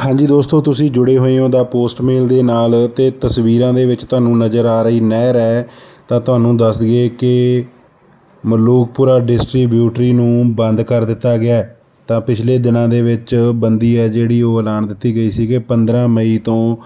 ਹਾਂਜੀ ਦੋਸਤੋ, ਤੁਸੀਂ ਜੁੜੇ ਹੋਏ ਹੋ ਦਾ ਪੋਸਟਮੇਲ ਦੇ ਨਾਲ ਅਤੇ ਤਸਵੀਰਾਂ ਦੇ ਵਿੱਚ ਤੁਹਾਨੂੰ ਨਜ਼ਰ ਆ ਰਹੀ ਨਹਿਰ ਹੈ। ਤਾਂ ਤੁਹਾਨੂੰ ਦੱਸ ਦਈਏ ਕਿ ਮਲੂਕਪੁਰਾ ਡਿਸਟਰੀਬਿਊਟਰੀ ਨੂੰ ਬੰਦ ਕਰ ਦਿੱਤਾ ਗਿਆ ਤਾਂ ਪਿਛਲੇ ਦਿਨਾਂ ਦੇ ਵਿੱਚ ਬੰਦੀ ਹੈ ਜਿਹੜੀ ਉਹ ਐਲਾਨ ਦਿੱਤੀ ਗਈ ਸੀ ਕਿ 15 ਮਈ ਤੋਂ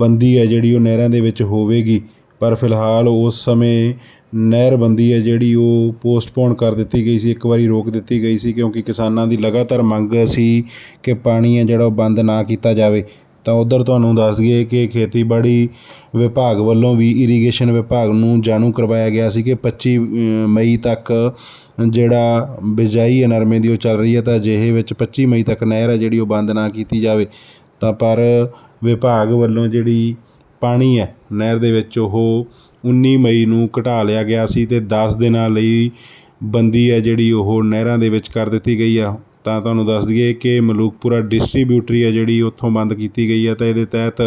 ਬੰਦੀ ਹੈ ਜਿਹੜੀ ਉਹ ਨਹਿਰਾਂ ਦੇ ਵਿੱਚ ਹੋਵੇਗੀ। ਪਰ ਫਿਲਹਾਲ ਉਸ ਸਮੇਂ ਨਹਿਰਬੰਦੀ ਹੈ ਜਿਹੜੀ ਉਹ ਪੋਸਟਪੋਨ ਕਰ ਦਿੱਤੀ ਗਈ ਸੀ, ਇੱਕ ਵਾਰੀ ਰੋਕ ਦਿੱਤੀ ਗਈ ਸੀ ਕਿਉਂਕਿ ਕਿਸਾਨਾਂ ਦੀ ਲਗਾਤਾਰ ਮੰਗ ਸੀ ਕਿ ਪਾਣੀ ਹੈ ਜਿਹੜਾ ਉਹ ਬੰਦ ਨਾ ਕੀਤਾ ਜਾਵੇ। ਤਾਂ ਉਧਰ ਤੁਹਾਨੂੰ ਦੱਸ ਦਈਏ ਕਿ ਖੇਤੀਬਾੜੀ ਵਿਭਾਗ ਵੱਲੋਂ ਵੀ ਇਰੀਗੇਸ਼ਨ ਵਿਭਾਗ ਨੂੰ ਜਾਣੂ ਕਰਵਾਇਆ ਗਿਆ ਸੀ ਕਿ 25 ਮਈ ਤੱਕ ਜਿਹੜਾ ਬਿਜਾਈ ਹੈ ਨਰਮੇ ਦੀ ਉਹ ਚੱਲ ਰਹੀ ਹੈ ਤਾਂ ਅਜਿਹੇ ਵਿੱਚ 25 ਮਈ ਤੱਕ ਨਹਿਰ ਹੈ ਜਿਹੜੀ ਉਹ ਬੰਦ ਨਾ ਕੀਤੀ ਜਾਵੇ। ਤਾਂ ਪਰ ਵਿਭਾਗ ਵੱਲੋਂ ਜਿਹੜੀ ਪਾਣੀ ਹੈ। ਨਹਿਰ ਦੇ ਵਿੱਚ ਉਹ 19 ਮਈ ਨੂੰ ਘਟਾ ਲਿਆ ਗਿਆ ਸੀ ਅਤੇ ਦਸ ਦਿਨਾਂ ਲਈ ਬੰਦੀ ਹੈ ਜਿਹੜੀ ਉਹ ਨਹਿਰਾਂ ਦੇ ਵਿੱਚ ਕਰ ਦਿੱਤੀ ਗਈ ਆ ਤਾਂ ਤੁਹਾਨੂੰ ਦੱਸ ਦਈਏ ਕਿ ਮਲੂਕਪੁਰਾ ਡਿਸਟਰੀਬਿਊਟਰੀ ਹੈ ਜਿਹੜੀ ਉੱਥੋਂ ਬੰਦ ਕੀਤੀ ਗਈ ਹੈ ਤਾਂ ਇਹਦੇ ਤਹਿਤ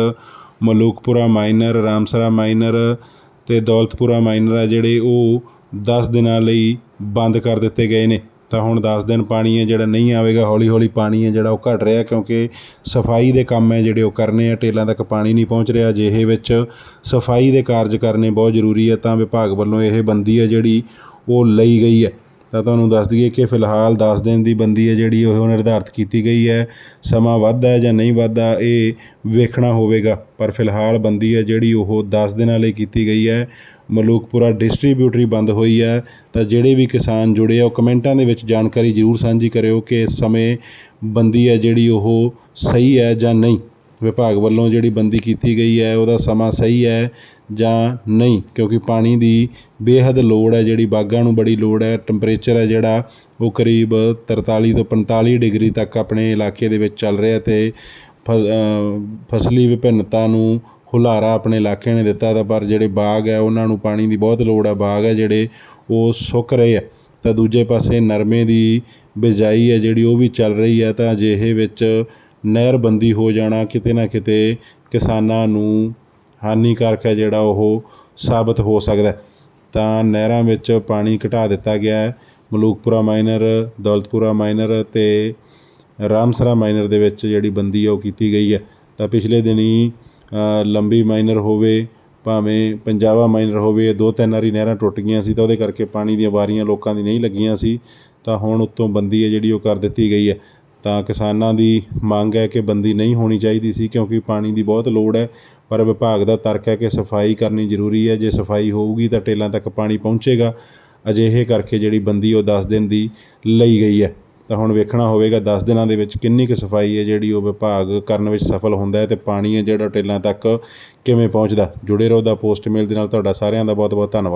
ਮਲੂਕਪੁਰਾ ਮਾਈਨਰ, ਰਾਮਸਰਾ ਮਾਈਨਰ ਅਤੇ ਦੌਲਤਪੁਰਾ ਮਾਈਨਰ ਆ ਜਿਹੜੇ ਉਹ ਦਸ ਦਿਨਾਂ ਲਈ ਬੰਦ ਕਰ ਦਿੱਤੇ ਗਏ ਨੇ। ਤਾਂ ਹੁਣ ਦਸ ਦਿਨ ਪਾਣੀ ਹੈ, ਜਿਹੜਾ ਨਹੀਂ ਆਵੇਗਾ, ਹੌਲੀ ਹੌਲੀ ਪਾਣੀ ਹੈ ਜਿਹੜਾ ਉਹ ਘੱਟ ਰਿਹਾ ਕਿਉਂਕਿ ਸਫ਼ਾਈ ਦੇ ਕੰਮ ਹੈ ਜਿਹੜੇ ਉਹ ਕਰਨੇ ਆ ਟੇਲਾਂ ਤੱਕ ਪਾਣੀ ਨਹੀਂ ਪਹੁੰਚ ਰਿਹਾ, ਅਜਿਹੇ ਵਿੱਚ ਸਫ਼ਾਈ ਦੇ ਕਾਰਜ ਕਰਨੇ ਬਹੁਤ ਜ਼ਰੂਰੀ ਹੈ, ਤਾਂ ਵਿਭਾਗ ਵੱਲੋਂ ਇਹ ਬੰਦੀ ਹੈ ਜਿਹੜੀ ਉਹ ਲਈ ਗਈ ਹੈ। ਤਾਂ ਤੁਹਾਨੂੰ ਦੱਸ ਦਈਏ ਕਿ ਫਿਲਹਾਲ 10 ਦਿਨ ਦੀ ਬੰਦੀ ਹੈ ਜਿਹੜੀ ਉਹ ਨਿਰਧਾਰਤ ਕੀਤੀ ਗਈ ਹੈ। ਸਮਾਂ ਵੱਧਦਾ ਹੈ ਜਾਂ ਨਹੀਂ ਵੱਧਦਾ ਇਹ ਵੇਖਣਾ ਹੋਵੇਗਾ, ਪਰ ਫਿਲਹਾਲ ਬੰਦੀ ਹੈ ਜਿਹੜੀ ਉਹ 10 ਦਿਨਾਂ ਲਈ ਕੀਤੀ ਗਈ ਹੈ। ਮਲੂਕਪੁਰਾ ਡਿਸਟਰੀਬਿਊਟਰੀ ਬੰਦ ਹੋਈ ਹੈ। ਤਾਂ ਜਿਹੜੇ ਵੀ ਕਿਸਾਨ ਜੁੜੇ ਆ, ਉਹ ਕਮੈਂਟਾਂ ਦੇ ਵਿੱਚ ਜਾਣਕਾਰੀ ਜ਼ਰੂਰ ਸਾਂਝੀ ਕਰਿਓ ਕਿ ਇਸ ਸਮੇਂ ਬੰਦੀ ਹੈ ਜਿਹੜੀ ਉਹ ਸਹੀ ਹੈ ਜਾਂ ਨਹੀਂ। ਵਿਭਾਗ ਵੱਲੋਂ ਜਿਹੜੀ ਬੰਦੀ ਕੀਤੀ ਗਈ ਹੈ, ਉਹਦਾ ਸਮਾਂ ਸਹੀ ਹੈ ਜਾਂ ਨਹੀਂ? ਕਿਉਂਕਿ ਪਾਣੀ ਦੀ ਬੇਹੱਦ ਲੋੜ ਹੈ, ਜਿਹੜੀ ਬਾਗਾਂ ਨੂੰ ਬੜੀ ਲੋੜ ਹੈ ਟੈਂਪਰੇਚਰ ਹੈ ਜਿਹੜਾ, ਉਹ ਕਰੀਬ 43 ਤੋਂ 45 ਡਿਗਰੀ ਤੱਕ ਆਪਣੇ ਇਲਾਕੇ ਦੇ ਵਿੱਚ ਚੱਲ ਰਿਹਾ ਤੇ ਫਸਲੀ ਵਿਭਿੰਨਤਾ ਨੂੰ ਹੁਲਾਰਾ ਆਪਣੇ ਇਲਾਕੇ ਨੇ ਦਿੱਤਾ ਤਾਂ ਪਰ ਜਿਹੜੇ ਬਾਗ ਹੈ, ਉਹਨਾਂ ਨੂੰ ਪਾਣੀ ਦੀ ਬਹੁਤ ਲੋੜ ਹੈ, ਬਾਗ ਹੈ ਜਿਹੜੇ, ਉਹ ਸੁੱਕ ਰਹੇ ਆ ਤਾਂ ਦੂਜੇ ਪਾਸੇ ਨਰਮੇ ਦੀ ਬਿਜਾਈ ਹੈ, ਜਿਹੜੀ ਉਹ ਵੀ ਚੱਲ ਰਹੀ ਹੈ, ਤਾਂ ਅਜਿਹੇ ਵਿੱਚ ਨਹਿਰਬੰਦੀ ਹੋ ਜਾਣਾ, ਕਿਤੇ ਨਾ ਕਿਤੇ ਕਿਸਾਨਾਂ ਨੂੰ ਹਾਨੀਕਾਰਕ ਹੈ ਜਿਹੜਾ ਉਹ ਸਾਬਤ ਹੋ ਸਕਦਾ ਤਾਂ ਨਹਿਰਾਂ ਵਿੱਚ ਪਾਣੀ ਘਟਾ ਦਿੱਤਾ ਗਿਆ ਹੈ। ਮਲੂਕਪੁਰਾ ਮਾਈਨਰ, ਦੌਲਤਪੁਰਾ ਮਾਈਨਰ ਅਤੇ ਰਾਮਸਰਾ ਮਾਈਨਰ ਦੇ ਵਿੱਚ ਜਿਹੜੀ ਬੰਦੀ ਹੈ ਉਹ ਕੀਤੀ ਗਈ ਹੈ। ਤਾਂ ਪਿਛਲੇ ਦਿਨੀ ਲੰਬੀ ਮਾਈਨਰ ਹੋਵੇ, ਭਾਵੇਂ ਪੰਜਾਬਾ ਮਾਈਨਰ ਹੋਵੇ ਦੋ ਤਿੰਨ ਵਾਰੀ ਨਹਿਰਾਂ ਟੁੱਟ ਗਈਆਂ ਸੀ ਤਾਂ ਉਹਦੇ ਕਰਕੇ ਪਾਣੀ ਦੀਆਂ ਵਾਰੀਆਂ ਲੋਕਾਂ ਦੀ ਨਹੀਂ ਲੱਗੀਆਂ ਸੀ। ਤਾਂ ਹੁਣ ਉੱਤੋਂ ਬੰਦੀ ਹੈ ਜਿਹੜੀ ਉਹ ਕਰ ਦਿੱਤੀ ਗਈ ਹੈ। ਤਾਂ ਕਿਸਾਨਾਂ ਦੀ ਮੰਗ ਹੈ ਕਿ ਬੰਦੀ ਨਹੀਂ ਹੋਣੀ ਚਾਹੀਦੀ ਸੀ ਕਿਉਂਕਿ ਪਾਣੀ ਦੀ ਬਹੁਤ ਲੋੜ ਹੈ। ਪਰ ਵਿਭਾਗ ਦਾ ਤਰਕ ਹੈ ਕਿ ਸਫ਼ਾਈ ਕਰਨੀ ਜ਼ਰੂਰੀ ਹੈ। ਜੇ ਸਫ਼ਾਈ ਹੋਊਗੀ ਤਾਂ ਟੇਲਾਂ ਤੱਕ ਪਾਣੀ ਪਹੁੰਚੇਗਾ। ਅਜਿਹੇ ਕਰਕੇ ਜਿਹੜੀ ਬੰਦੀ ਉਹ 10 ਦਿਨ ਦੀ ਲਈ ਗਈ ਹੈ। ਤਾਂ ਹੁਣ ਵੇਖਣਾ ਹੋਵੇਗਾ 10 ਦਿਨਾਂ ਦੇ ਵਿੱਚ ਕਿੰਨੀ ਕੁ ਸਫ਼ਾਈ ਹੈ ਜਿਹੜੀ ਉਹ ਵਿਭਾਗ ਕਰਨ ਵਿੱਚ ਸਫਲ ਹੁੰਦਾ ਹੈ ਤੇ ਪਾਣੀ ਹੈ ਜਿਹੜਾ ਟੇਲਾਂ ਤੱਕ ਕਿਵੇਂ ਪਹੁੰਚਦਾ। ਜੁੜੇ ਰਹੋ ਦਾ ਪੋਸਟ ਮੇਲ ਦੇ ਨਾਲ। ਤੁਹਾਡਾ ਸਾਰਿਆਂ ਦਾ ਬਹੁਤ ਬਹੁਤ ਧੰਨਵਾਦ।